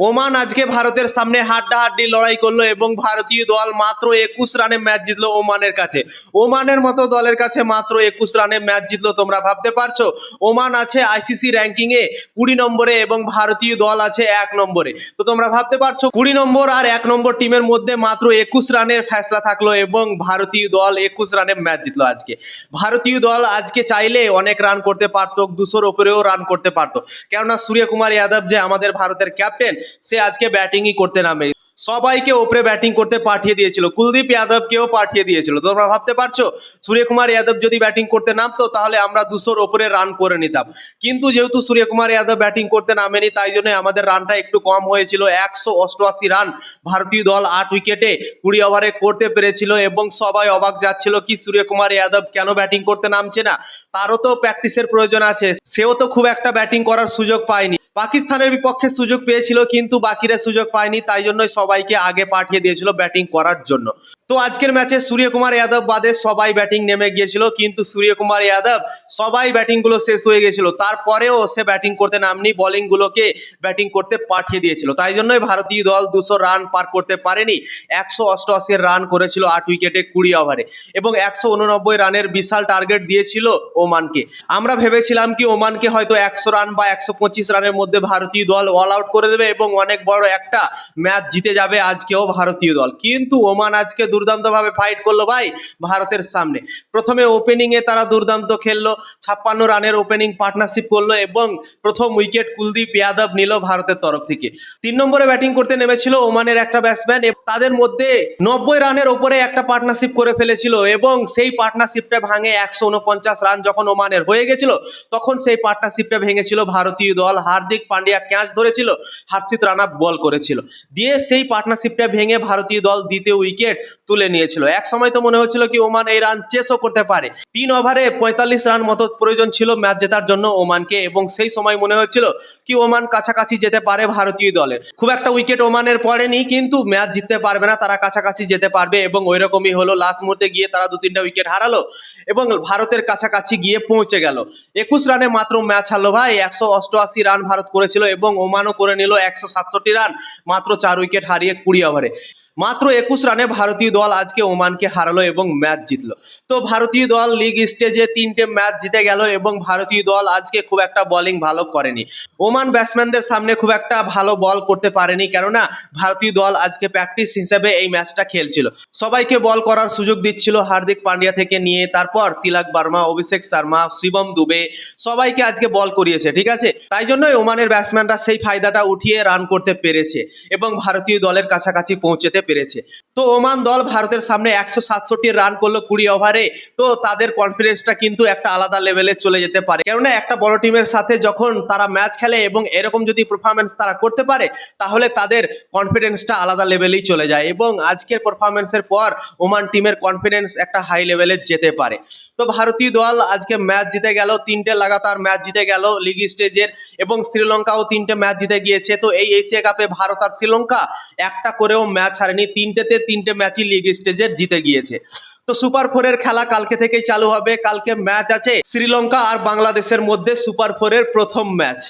Oman আজকে ভারতের সামনে হাড্ডাহাড্ডি লড়াই করল এবং ভারতীয় দল মাত্র একুশ রানে ম্যাচ জিতলো ওমানের কাছে। ওমানের মতো দলের কাছে মাত্র একুশ রানে ম্যাচ জিতলো, তোমরা ভাবতে পারছ? ওমান আছে আইসিসি র্যাঙ্কিংয়ে কুড়ি নম্বরে এবং ভারতীয় দল আছে এক নম্বরে। তো তোমরা ভাবতে পারছ, কুড়ি নম্বর আর এক নম্বর টিমের মধ্যে মাত্র একুশ রানের ফ্যাসলা থাকল এবং ভারতীয় দল একুশ রানে ম্যাচ জিতলো আজকে। ভারতীয় দল আজকে চাইলে অনেক রান করতে পারতো, দুশোর ওপরেও রান করতে পারতো। কেননা সূর্যকুমার যাদব যে আমাদের ভারতের ক্যাপ্টেন সে আজকে ব্যাটিংই করতে নামে। সবাইকে ওপরে ব্যাটিং করতে পাঠিয়ে দিয়েছিল। কুলদীপ যাদবকেও পাঠিয়ে দিয়েছিল। তোমরা ভাবতে পারছ, সূর্যকুমার যাদব যদি ব্যাটিং করতে নামতো, তাহলে আমরা দুশোর ওপরে রান করে নিতাম। কিন্তু যেহেতু সূর্যকুমার যাদব ব্যাটিং করতে নামেনি, তাই জন্য আমাদের রানটা একটু কম হয়েছিল। একশো অষ্টআশি রান ভারতীয় দল আট উইকেটে কুড়ি ওভারে করতে পেরেছিল এবং সবাই অবাক যাচ্ছিল কি সূর্যকুমার যাদব কেন ব্যাটিং করতে নামছে না। তারও তো প্র্যাকটিসের প্রয়োজন আছে। সেও তো খুব একটা ব্যাটিং করার সুযোগ পায়নি। পাকিস্তানের বিপক্ষে সুযোগ পেয়েছিল, কিন্তু বাকিরা সুযোগ পায়নি, তাই জন্যই সবাইকে আগে পাঠিয়ে দিয়েছিল ব্যাটিং করার জন্য। তো আজকের ম্যাচে সূর্যকুমার যাদব বাদে সবাই ব্যাটিং নেমে গিয়েছিল, কিন্তু সূর্যকুমার যাদব সবাই ব্যাটিংগুলো শেষ হয়ে গেছিল তারপরেও সে ব্যাটিং করতে নামনি বোলিং গুলোকে ব্যাটিং করতে পাঠিয়ে দিয়েছিল। তাই জন্যই ভারতীয় দল দুশো রান পার করতে পারেনি। একশো অষ্টআশি রান করেছিল আট উইকেটে কুড়ি ওভারে এবং একশো উননব্বই রানের বিশাল টার্গেট দিয়েছিল ওমানকে। আমরা ভেবেছিলাম কি ওমানকে হয়তো একশো রান বা একশো পঁচিশ রানের মধ্যে ভারতীয় দল অল আউট করে দেবে এবং অনেক বড় একটা ম্যাচ জিতে যাবে আজকেও ভারতীয় দল। কিন্তু ওমান আজকে দুর্দান্তভাবে ফাইট করল ভাই ভারতের সামনে। প্রথমে ওপেনিংয়ে তারা দুর্দান্ত খেললো, ছাপ্পান্ন রানের ওপেনিং পার্টনারশিপ করল এবং প্রথম উইকেট কুলদীপ যাদব নিল ভারতের তরফ থেকে। তিন নম্বরে ব্যাটিং করতে নেমেছিল ওমানের একটা ব্যাটসম্যান তাদের মধ্যে নব্বই রানের ওপরে একটা পার্টনারশিপ করে ফেলেছিল এবং সেই পার্টনারশিপটা ভাঙে একশো উনপঞ্চাশ রান যখন ওমানের হয়ে গেছিল, তখন সেই পার্টনারশিপটা ভেঙেছিল ভারতীয় দল হার্দিক পান্ডিয়া ক্যাচ ধরেছিল, হার্ষিত রানা বল করেছিল। দিয়ে সেই পার্টনারশিপটা ভেঙে ভারতীয় দল দ্বিতীয় উইকেট তুলে নিয়েছিল। এক সময় তো মনে হচ্ছিল কি ওমান এই রান চেসও করতে পারে। তিন ওভারে পঁয়তাল্লিশ রান মতো প্রয়োজন ছিল ম্যাচ জেতার জন্য ওমানকে এবং সেই সময় মনে হচ্ছিল কি ওমান কাছাকাছি যেতে পারে ভারতীয় দলের। খুব একটা উইকেট ওমানের পড়েনি, কিন্তু ম্যাচ জিততে পারবে না, তারা কাছাকাছি যেতে পারবে এবং ওই রকমই হলো। লাস্ট মুহূর্তে গিয়ে তারা দু তিনটা উইকেট হারালো এবং ভারতের কাছাকাছি গিয়ে পৌঁছে গেল। একুশ রানে মাত্র ম্যাচ হারলো ভাই, একশো অষ্টআশি রান ভারত করেছিল এবং ওমানও করে নিল একশো সাতষট্টি রান, মাত্র চার উইকেট হারিয়ে কুড়ি ওভারে মাত্র একুশ রানে ভারতীয় দল আজকে ওমানকে হারালো এবং ম্যাচ জিতলো। তো ভারতীয় দল লিগ স্টেজে তিনটে ম্যাচ জিতে গেল এবং ভারতীয় দল আজকে খুব একটা বোলিং ভালো করেনি। ওমান ব্যাটসম্যানদের সামনে খুব একটা ভালো বল করতে পারেনি, কেননা ভারতীয় দল আজকে প্র্যাকটিস হিসেবে এই ম্যাচটা খেলছিল। সবাইকে বল করার সুযোগ দিচ্ছিল হার্দিক পান্ডিয়া থেকে নিয়ে, তারপর তিলক বার্মা, অভিষেক শর্মা, শিবম দুবে, সবাইকে আজকে বল করিয়েছে, ঠিক আছে? তাই জন্যই ওমানের ব্যাটসম্যানরা সেই ফায়দাটা উঠিয়ে রান করতে পেরেছে এবং ভারতীয় দলের কাছাকাছি পৌঁছতে পেরেছে। তো ওমান দল ভারতের সামনে একশো সাতষট্টি রান করল কুড়ি ওভারে তো তাদের কনফিডেন্সটা কিন্তু একটা আলাদা লেভেলে চলে যেতে পারে। কেননা একটা বড় টিমের সাথে যখন তারা ম্যাচ খেলে এবং এরকম যদি পারফরমেন্স তারা করতে পারে, তাহলে তাদের কনফিডেন্সটা আলাদা লেভেলেই চলে যায়। এবং আজকের পারফরমেন্সের পর ওমান টিমের কনফিডেন্স একটা হাই লেভেলে যেতে পারে। তো ভারতীয় দল আজকে ম্যাচ জিতে গেল, তিনটে লাগাতার ম্যাচ জিতে গেল লিগ স্টেজের এবং শ্রীলঙ্কাও তিনটে ম্যাচ জিতে গিয়েছে। তো এই এশিয়া কাপে ভারত আর শ্রীলঙ্কা একটা করেও ম্যাচ হারেনি। তিনটেতে তিনটে ম্যাচই লিগ স্টেজের জিতে গিয়েছে। তো সুপার ফোরের খেলা কালকে থেকেই চালু হবে। কালকে ম্যাচ আছে শ্রীলঙ্কা আর বাংলাদেশের মধ্যে সুপার ফোরের প্রথম ম্যাচ